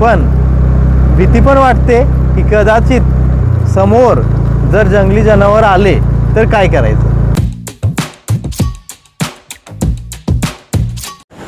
पण भीती पण वाटते की कदाचित समोर जर जंगली जनावर आले तर काय करायचं?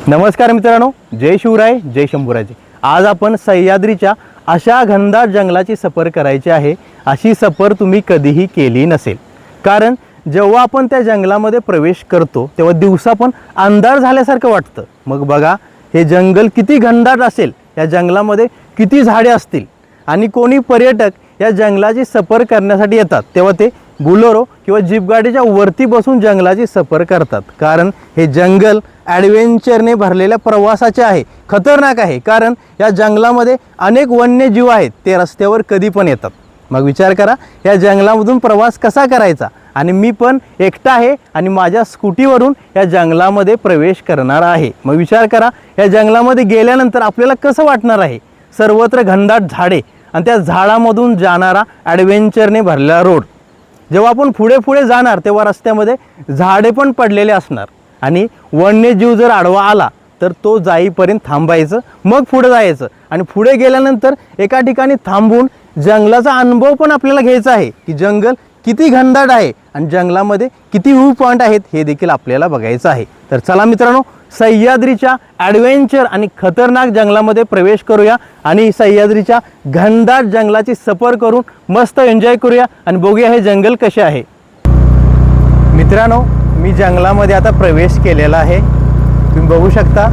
नमस्कार मित्रांनो जय शिवराय जय शंभूराजे. आज आपण सह्याद्रीच्या अशा घनदाट जंगलाची सफर करायची आहे अशी सफर तुम्ही कधीही केली नसेल. कारण जेव्हा आपण त्या जंगलामध्ये प्रवेश करतो तेव्हा दिवसा पण अंधार झाल्यासारखं वाटतं. मग बघा हे जंगल किती घनदाट असेल. या जंगलामध्ये किती झाडे असतील आणि कोणी पर्यटक या जंगलाची सफर करण्यासाठी येतात तेव्हा ते बुलोरो किंवा जीपगाडीच्या वरती बसून जंगलाची सफर करतात. कारण हे जंगल ॲडव्हेंचरने भरलेल्या प्रवासाचे आहे खतरनाक आहे. कारण या जंगलामध्ये अनेक वन्यजीव आहेत ते रस्त्यावर कधी पण येतात. मग विचार करा या जंगलामधून प्रवास कसा करायचा? आणि मी पण एकटा आहे आणि माझ्या स्कूटीवरून या जंगलामध्ये प्रवेश करणार आहे. मग विचार करा या जंगलामध्ये गेल्यानंतर आपल्याला कसं वाटणार आहे? सर्वत्र घनदाट झाडे आणि त्या झाडामधून जाणारा ॲडव्हेंचरने भरलेला रोड जेव्हा आपण पुढे पुढे जाणार तेव्हा रस्त्यामध्ये झाडे पण पडलेले असणार. आणि वन्यजीव जर आडवा आला तर तो जाईपर्यंत थांबायचं मग पुढे जायचं. आणि पुढे गेल्यानंतर एका ठिकाणी थांबून जंगलाचा अनुभव पण आपल्याला घ्यायचा आहे की जंगल किती घनदाट आहे आणि जंगलामध्ये किती व्ह्यू पॉईंट आहेत हे देखील आपल्याला बघायचं आहे. तर चला मित्रांनो सह्याद्रीच्या ॲडव्हेंचर आणि खतरनाक जंगलामध्ये प्रवेश करूया आणि सह्याद्रीच्या घनदाट जंगलाची सफर करून मस्त एन्जॉय करूया आणि बघूया हे जंगल कसे आहे. मित्रांनो मी जंगलामध्ये आता प्रवेश केलेला आहे. तुम्ही बघू शकता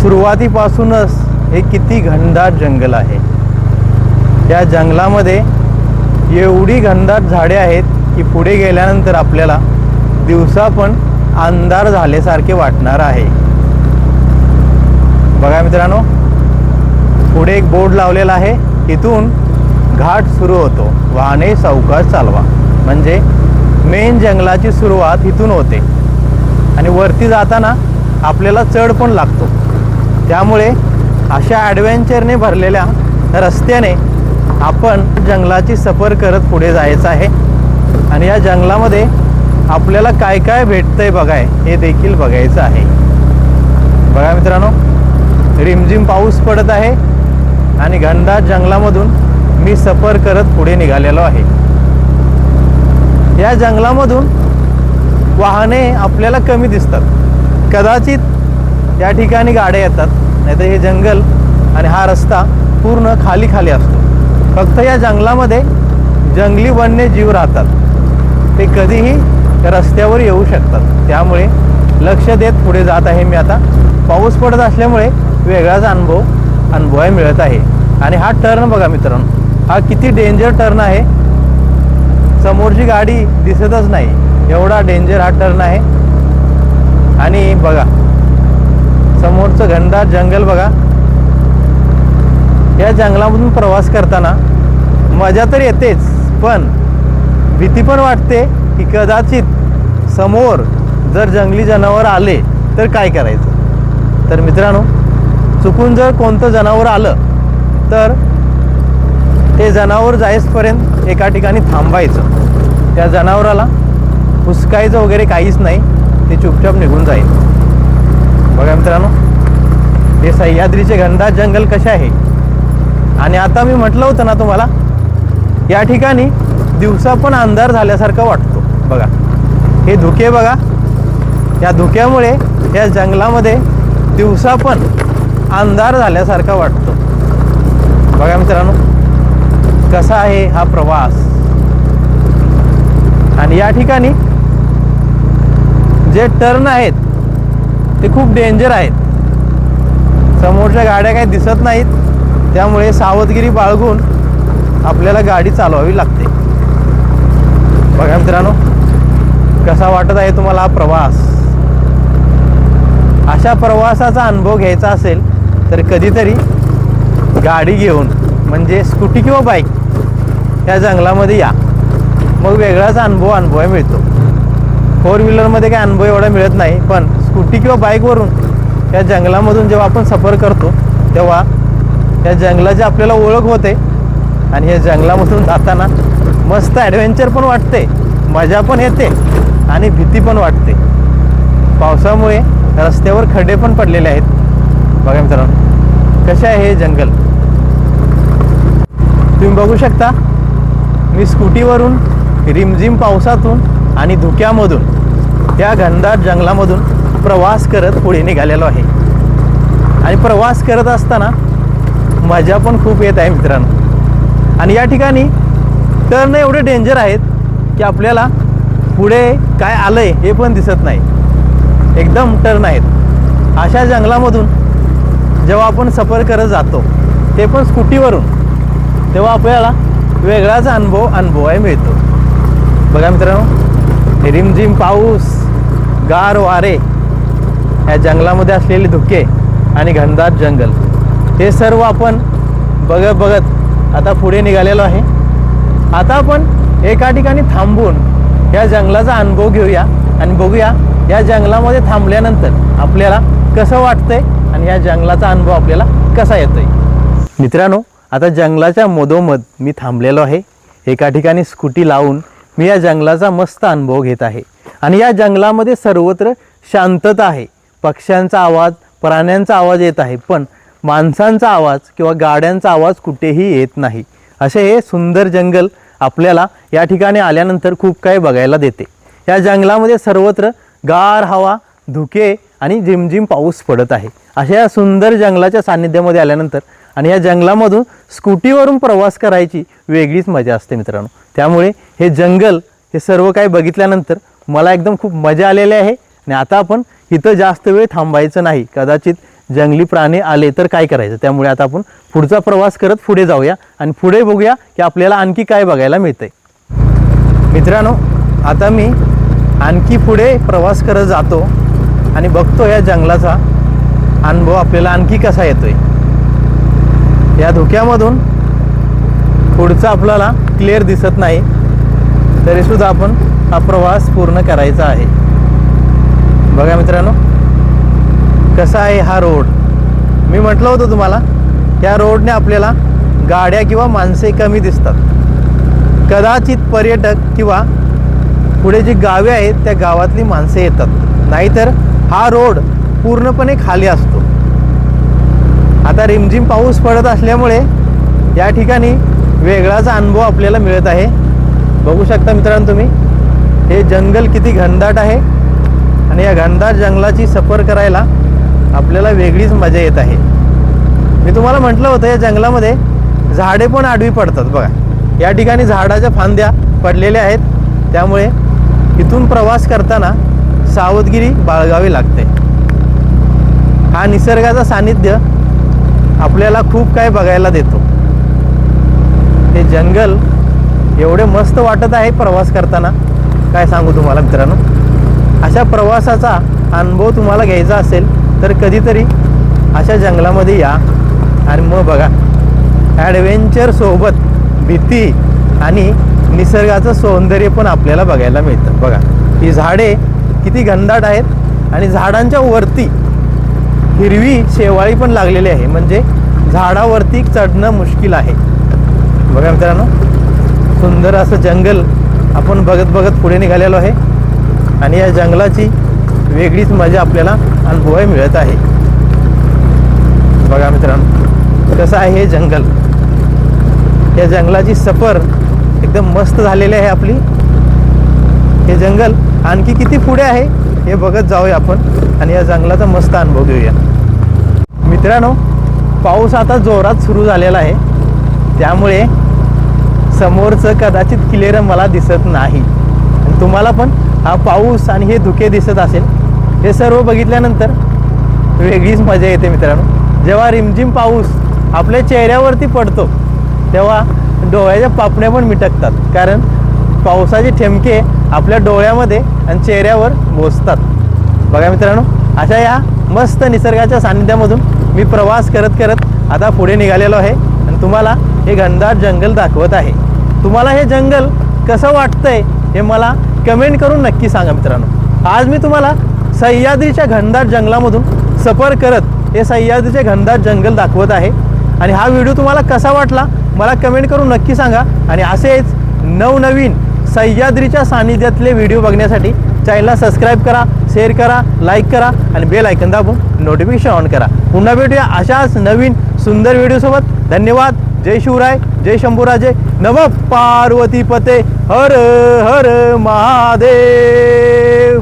सुरुवातीपासूनच हे किती घनदाट जंगल आहे. या जंगलामध्ये एवढी घनदाट झाडे आहेत की पुढे गेल्यानंतर आपल्याला दिवसा पण अंधार झाल्यासारखे वाटणार आहे. बघा मित्रांनो पुढे एक बोर्ड लावलेला आहे. इथून घाट सुरू होतो. वाहने सावकाश चालवा. म्हणजे मेन जंगलाची सुरुवात इथून होते. आणि वरती जाताना आपल्याला चढ पण लागतो. त्यामुळे अशा ॲडव्हेंचरने भरलेल्या रस्त्याने आपण जंगलाची सफर करत पुढे जायचं आहे. आणि या जंगलामध्ये आपल्याला काय काय भेटतंय बघाय हे देखील बघायचं आहे. बघा मित्रांनो रिमझिम पाऊस पडत आहे आणि घनदाट जंगलामधून मी सफर करत पुढे निघालेलो आहे. या जंगलामधून वाहने आपल्याला कमी दिसतात. कदाचित या ठिकाणी गाड्या येतात नाहीतर हे जंगल आणि हा रस्ता पूर्ण खाली खाली असतो. फक्त या जंगलामध्ये जंगली वन्यजीव राहतात. ते कधीही रस्त्यावर येऊ शकतात. त्यामुळे लक्ष देत पुढे जात आहे मी आता. पाऊस पडत असल्यामुळे वेगळाच अनुभव अनुभवाय मिळत आहे. आणि हा टर्न बघा मित्रांनो. हा किती डेंजर टर्न आहे. समोरची गाडी दिसतच नाही. एवढा डेंजर हा टर्न आहे. आणि बघा समोरचं घनदाट जंगल बघा. या जंगलामधून प्रवास करताना मजा तर येतेच पण भीती पण वाटते की कदाचित समोर जर जंगली जनावर आले तर काय करायचं? तर मित्रांनो चुकून जर कोणतं जनावर आलं तर ते जनावर जायसपर्यंत एका ठिकाणी थांबायचं. त्या जनावराला हुसकायचं वगैरे काहीच नाही ते चुपचाप निघून जाईल. बघा मित्रांनो हे सह्याद्रीचे घनदाट जंगल कसे आहे? आणि आता मी म्हटलं होतं ना तुम्हाला या ठिकाणी दिवसा पण अंधार झाल्यासारखं वाटतो. बघा हे धुके बघा. या धुक्यामुळे या जंगलामध्ये दिवसा पण अंधार झाल्यासारखा वाटतो. बघा मित्रांनो कसा आहे हा प्रवास. आणि या ठिकाणी जे टर्न आहेत ते खूप डेंजर आहेत. समोरच्या गाड्या काही दिसत नाहीत. त्यामुळे सावधगिरी बाळगून आपल्याला गाडी चालवावी लागते. बघा मित्रांनो कसा वाटत आहे तुम्हाला हा प्रवास? अशा प्रवासाचा अनुभव घ्यायचा असेल तर कधीतरी गाडी घेऊन म्हणजे स्कूटी किंवा बाईक या जंगलामध्ये या. मग वेगळाच अनुभव अनुभव मिळतो. फोर व्हीलरमध्ये काही अनुभव एवढा मिळत नाही पण स्कूटी किंवा बाईकवरून या जंगलामधून जेव्हा आपण सफर करतो तेव्हा या जंगलाची आपल्याला ओळख होते. आणि या जंगलामधून जाताना मस्त ॲडव्हेंचर पण वाटते. मजा पण येते. आणि भीती पण वाटते. पावसामुळे रस्त्यावर खड्डे पण पडलेले आहेत. बघा मित्रांनो कसे आहे हे जंगल? तुम्ही बघू शकता मी स्कूटीवरून रिमझिम पावसातून आणि धुक्यामधून त्या घनदाट जंगलामधून प्रवास करत पुढे निघालेलो आहे. आणि प्रवास करत असताना मजा पण खूप येत आहे मित्रांनो. आणि या ठिकाणी टर्न एवढे डेंजर आहेत की आपल्याला पुढे काय आलंय हे पण दिसत नाही. एकदम टर्न आहेत. अशा जंगलामधून जेव्हा आपण सफर करत जातो ते पण स्कूटीवरून तेव्हा आपल्याला वेगळाच अनुभव अनुभवाय मिळतो. बघा मित्रांनो रिमझिम पाऊस गार वारे या जंगलामध्ये असलेले धुके आणि घनदाट जंगल. हे सर्व आपण बघत बघत आता पुढे निघालेलो आहे. आता आपण एका ठिकाणी थांबून या जंगलाचा अनुभव घेऊया आणि बघूया या जंगलामध्ये थांबल्यानंतर आपल्याला कसं वाटतंय आणि या जंगलाचा अनुभव आपल्याला कसा येतोय. मित्रांनो आता जंगलाच्या मधोमध मी थांबलेलो आहे. एका ठिकाणी स्कूटी लावून मी या जंगलाचा मस्त अनुभव घेत आहे. आणि या जंगलामध्ये सर्वत्र शांतता आहे. पक्ष्यांचा आवाज प्राण्यांचा आवाज येत आहे. पण माणसांचा आवाज किंवा गाड्यांचा आवाज कुठेही येत नाही. असे हे सुंदर जंगल आपल्याला या ठिकाणी आल्यानंतर खूप काही बघायला देते. या जंगलामध्ये सर्वत्र गार हवा धुके आणि झिमझिम पाऊस पडत आहे. अशा या सुंदर जंगलाच्या सान्निध्यामध्ये आल्यानंतर आणि या जंगलामधून स्कूटीवरून प्रवास करायची वेगळीच मजा असते मित्रांनो. त्यामुळे हे जंगल हे सर्व काही बघितल्यानंतर मला एकदम खूप मजा आलेली आहे आणि आता आपण इथं जास्त वेळ थांबायचं नाही. कदाचित जंगली प्राणी आले तर काय करायचं? त्यामुळे आता आपण पुढचा प्रवास करत पुढे जाऊया आणि पुढे बघूया की आपल्याला आणखी काय बघायला मिळतंय. मित्रांनो आता मी आणखी पुढे प्रवास करत जातो आणि बघतो या जंगलाचा अनुभव आपल्याला आणखी कसा येतोय. या धुक्यामधून पुढचं आपल्याला क्लिअर दिसत नाही तरीसुद्धा आपण हा प्रवास पूर्ण करायचा आहे. बघा मित्रांनो कसा आहे हा रोड मी म्हटलं होतं तुम्हाला या रोडने आपल्याला गाड्या किंवा माणसे कमी दिसतात. कदाचित पर्यटक किंवा पुढे जी गावे आहेत त्या गावातली माणसे येतात. नाहीतर हा रोड पूर्णपणे खाली असतो. आता रिमझिम पाऊस पडत असल्यामुळे या ठिकाणी वेगळाच अनुभव आपल्याला मिळत आहे. बघू शकता मित्रांनो तुम्ही हे जंगल किती घनदाट आहे. आणि या घनदाट जंगलाची सफर करायला आपल्याला वेगळीच मजा येत आहे. मी तुम्हाला म्हटलं होतं या जंगलामध्ये झाडे पण आडवी पडतात बघा. या ठिकाणी झाडाच्या फांद्या पडलेल्या आहेत. त्यामुळे इथून प्रवास करताना सावधगिरी बाळगावी लागते. हा निसर्गाचा सानिध्य आपल्याला खूप काय बघायला देतो. हे जंगल एवढे मस्त वाटत आहे प्रवास करताना. काय सांगू तुम्हाला मित्रांनो? अशा प्रवासाचा अनुभव तुम्हाला घ्यायचा असेल तर कधीतरी अशा जंगलामध्ये या आणि मग बघा. ॲडव्हेंचरसोबत भीती आणि निसर्गाचं सौंदर्य पण आपल्याला बघायला मिळतं. बघा ही झाडे किती घनदाट आहेत आणि झाडांच्या वरती हिरवी शेवाळी पण लागलेली आहे. म्हणजे झाडावरती चढणं मुश्किल आहे. बघा मित्रांनो सुंदर असं जंगल आपण बघत बघत पुढे निघालेलो आहे. आणि या जंगलाची वेगळीच मजा आपल्याला अनुभवाय मिळत आहे. बघा मित्रांनो कसं आहे हे जंगल. या जंगलाची सफर एकदम मस्त झालेली आहे आपली. हे जंगल आणखी किती पुढे आहे हे बघत जाऊया आपण आणि या जंगलाचा मस्त अनुभव घेऊया. मित्रांनो पाऊस आता जोरात सुरू झालेला आहे. त्यामुळे समोरचं कदाचित क्लिअर मला दिसत नाही. आणि तुम्हाला पण हा पाऊस आणि हे धुके दिसत असेल. हे सर्व बघितल्यानंतर वेगळीच मजा येते मित्रांनो. जेव्हा रिमझिम पाऊस आपल्या चेहऱ्यावरती पडतो तेव्हा डोळ्याच्या पापण्या पण मिटकतात. कारण पावसाचे ठेमके आपल्या डोळ्यामध्ये आणि चेहऱ्यावर बोचतात बघा मित्रांनो अशा या मस्त निसर्गाच्या सानिध्यामधून मी प्रवास करत करत आता पुढे निघालेलो आहे आणि तुम्हाला हे घनदाट जंगल दाखवत आहे. तुम्हाला हे जंगल कसं वाटतंय हे मला कमेंट करून नक्की सांगा मित्रांनो. आज मी तुम्हाला सह्याद्रीच्या घनदाट जंगलामधून सफर करत हे सह्याद्रीचे घनदाट जंगल दाखवत आहे. आणि हा व्हिडिओ तुम्हाला कसा वाटला मला कमेंट करून नक्की सांगा. आणि असेच नवनवीन सह्याद्रीच्या सानिध्यातले व्हिडिओ बघण्यासाठी चॅनलला सबस्क्राईब करा शेअर करा लाईक करा आणि बेल ऐकन दाबून नोटिफिकेशन ऑन करा. पुन्हा भेटूया अशाच नवीन सुंदर व्हिडिओसोबत धन्यवाद. जय शिवराय. जय शंभूराजे. नम पार्वती पते हर हर महादेव.